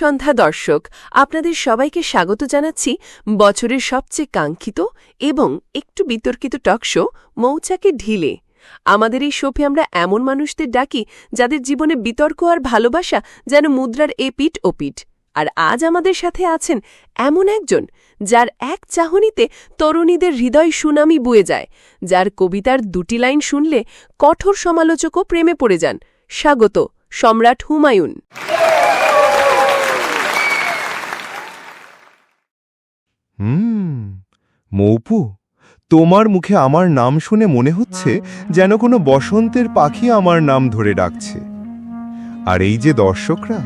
সন্ধ্যা দর্শক। আপনাদের সবাইকে স্বাগত জানাচ্ছি বছরের সবচেয়ে কাঙ্ক্ষিত এবং একটু বিতর্কিত টকশো মৌচাকে ঢিলে। আমাদের এই শোভে আমরা এমন মানুষদের ডাকি যাদের জীবনে বিতর্ক আর ভালোবাসা যেন মুদ্রার এ পিঠ ও পিঠ আর আজ আমাদের সাথে আছেন এমন একজন যার এক চাহনিতে তরুণীদের হৃদয় সুনামি বয়ে যায়, যার কবিতার দুটি লাইন শুনলে কঠোর সমালোচকও প্রেমে পড়ে যান। স্বাগত, সম্রাট হুমায়ুন। হুম মৌপু তোমার মুখে আমার নাম শুনে মনে হচ্ছে যেন কোনো বসন্তের পাখি আমার নাম ধরে ডাকছে। আর এই যে দর্শকরা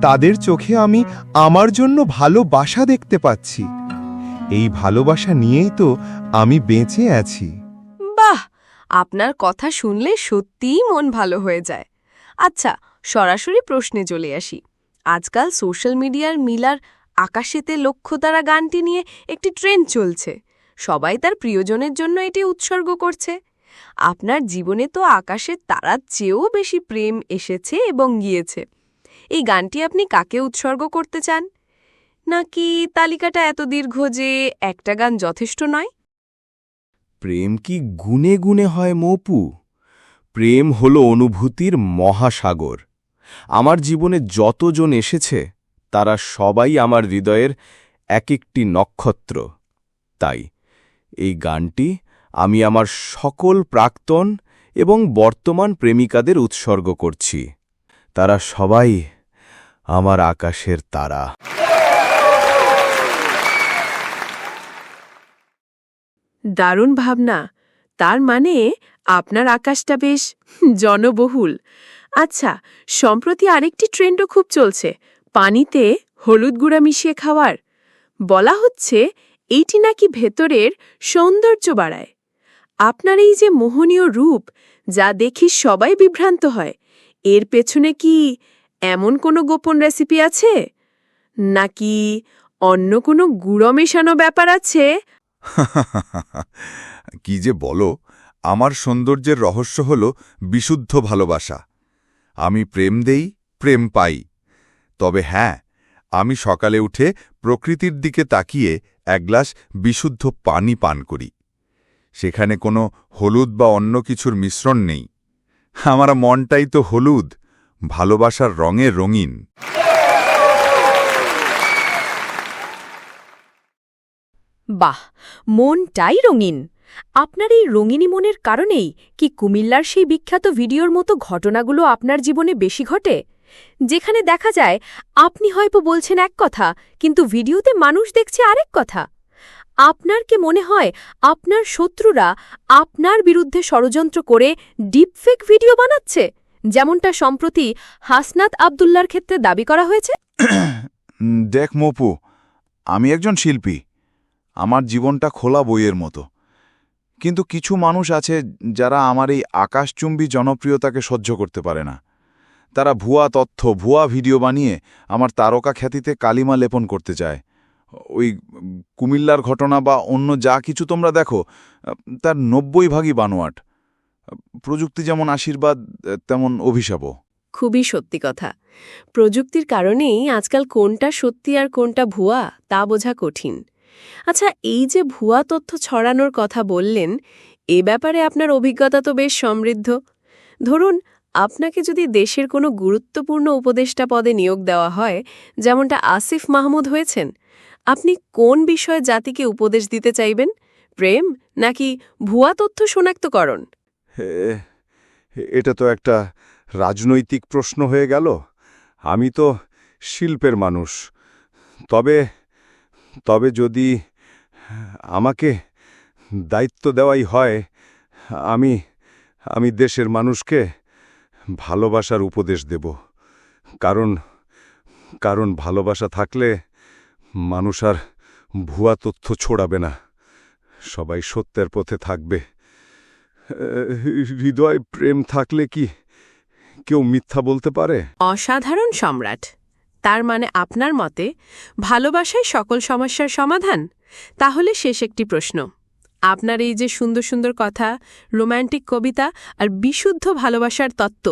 তাদের চোখে আমি আমার জন্য ভালোবাসা দেখতে পাচ্ছি। এই ভালোবাসা নিয়েই তো আমি বেঁচে আছি। বাহ! আপনার কথা শুনলে সত্যিই মন ভালো হয়ে যায়। আচ্ছা সরাসরি প্রশ্নে চলে আসি। আজকাল সোশ্যাল মিডিয়ার মিলার আকাশেতে লক্ষ্য তারা গানটি নিয়ে একটি ট্রেন্ড চলছে। সবাই তার প্রিয়জনের জন্য এটি উৎসর্গ করছে। আপনার জীবনে তো আকাশের তারার চেয়েও বেশি প্রেম এসেছে এবং গিয়েছে। এই গানটি আপনি কাকে উৎসর্গ করতে চান? নাকি তালিকাটা এত দীর্ঘ যে একটা গান যথেষ্ট নয়? প্রেম কি গুনে গুণে হয় মপু? প্রেম হল অনুভূতির মহাসাগর। আমার জীবনে যতজন এসেছে তারা সবাই আমার হৃদয়ের এক একটি নক্ষত্র। তাই এই গানটি আমি আমার সকল প্রাক্তন এবং বর্তমান প্রেমিকাদের উৎসর্গ করছি। তারা সবাই আমার আকাশের তারা। দারুণ ভাবনা। তার মানে আপনার আকাশটা বেশ জনবহুল। আচ্ছা সম্প্রতি আরেকটি ট্রেন্ডও খুব চলছে। পানিতে হলুদ গুঁড়া মিশিয়ে খাওয়ার। বলা হচ্ছে এইটি নাকি ভেতরের সৌন্দর্য বাড়ায়। আপনার এই যে মোহনীয় রূপ, যা দেখি সবাই বিভ্রান্ত হয়, এর পেছনে কি এমন কোনো গোপন রেসিপি আছে? নাকি অন্য কোনো গুঁড়ো মেশানো ব্যাপার আছে? কি যে বলো, আমার সৌন্দর্যের রহস্য হল বিশুদ্ধ ভালোবাসা। আমি প্রেম দেই, প্রেম পাই। তবে হ্যাঁ আমি সকালে উঠে প্রকৃতির দিকে তাকিয়ে এক গ্লাস বিশুদ্ধ পানি পান করি। সেখানে কোনো হলুদ বা অন্য কিছুর মিশ্রণ নেই। আমার মনটাই তো হলুদ, ভালোবাসার রঙে রঙিন। বাহ, মনটাই রঙিন। আপনার এই রঙিনী মনের কারণেই কি কুমিল্লার সেই বিখ্যাত ভিডিওর মতো ঘটনাগুলো আপনার জীবনে বেশি ঘটে? যেখানে দেখা যায়, আপনি হয়তো বলছেন এক কথা, কিন্তু ভিডিওতে মানুষ দেখছে আরেক কথা। আপনার কি মনে হয়, আপনার শত্রুরা আপনার বিরুদ্ধে ষড়যন্ত্র করে ডিপফেক ভিডিও বানাচ্ছে, যেমনটা সম্প্রতি হাসনাত আবদুল্লার ক্ষেত্রে দাবি করা হয়েছে? দেখ মপু, আমি একজন শিল্পী। আমার জীবনটা খোলা বইয়ের মতো। কিন্তু কিছু মানুষ আছে যারা আমার এই আকাশচুম্বী জনপ্রিয়তাকে সহ্য করতে পারে না। তারা ভুয়া তথ্য, ভুয়া ভিডিও বানিয়ে আমার তারকা খ্যাতিতে কালিমা লেপন করতে চায় ওই কুমিল্লার ঘটনা বা অন্য যা কিছু তোমরা দেখো, তার নব্বই ভাগই বানোয়াট। প্রযুক্তি যেমন আশীর্বাদ, তেমন অভিশাপও। খুবই সত্যি কথা। প্রযুক্তির কারণেই আজকাল কোনটা সত্যি আর কোনটা ভুয়া, তা বোঝা কঠিন। আচ্ছা এই যে ভুয়া তথ্য ছড়ানোর কথা বললেন, এ ব্যাপারে আপনার অভিজ্ঞতা তো বেশ সমৃদ্ধ। ধরুন আপনাকে যদি দেশের কোনো গুরুত্বপূর্ণ উপদেষ্টা পদে নিয়োগ দেওয়া হয়, যেমনটা আসিফ মাহমুদ হয়েছেন, আপনি কোন বিষয়ে জাতিকে উপদেশ দিতে চাইবেন? প্রেম নাকি ভুয়া তথ্য শনাক্তকরণ? এটা তো একটা রাজনৈতিক প্রশ্ন হয়ে গেল। আমি তো শিল্পের মানুষ। তবে তবে যদি আমাকে দায়িত্ব দেওয়াই হয়, আমি আমি দেশের মানুষকে ভালোবাসার উপদেশ দেব। কারণ কারণ ভালোবাসা থাকলে মানুষ আর ভুয়া তথ্য ছড়াবে না। সবাই সত্যের পথে থাকবে। হৃদয় প্রেম থাকলে কি কেউ মিথ্যা বলতে পারে? অসাধারণ সম্রাট। তার মানে আপনার মতে ভালোবাসায় সকল সমস্যার সমাধান? তাহলে শেষ একটি প্রশ্ন। আপনার এই যে সুন্দর সুন্দর কথা রোম্যান্টিক কবিতা আর বিশুদ্ধ ভালোবাসার তত্ত্ব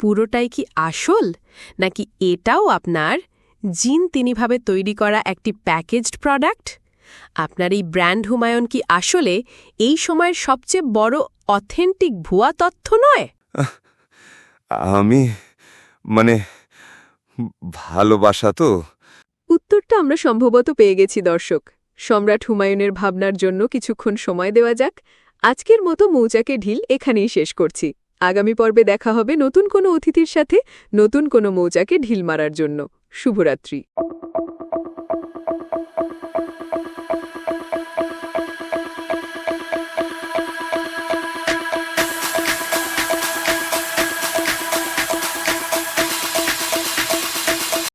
পুরোটাই কি আসল? নাকি এটাও আপনার জিন তিনিভাবে তৈরি করা একটি প্যাকেজড প্রোডাক্ট? আপনার এই ব্র্যান্ড হুমায়ুন কি আসলে এই সময়ের সবচেয়ে বড় অথেন্টিক ভুয়া তথ্য নয়? আমি মানে ভালোবাসা তো। উত্তরটা আমরা সম্ভবত পেয়ে গেছি দর্শক। সম্রাট হুমায়ুনের ভাবনার জন্য কিছুক্ষণ সময় দেওয়া যাক। আজকের মতো মৌচাকে ঢিল এখানেই শেষ করছি। আগামী পর্বে দেখা হবে নতুন কোনো অতিথির সাথে নতুন কোনো মৌচাকে ঢিল মারার জন্য। শুভরাত্রি।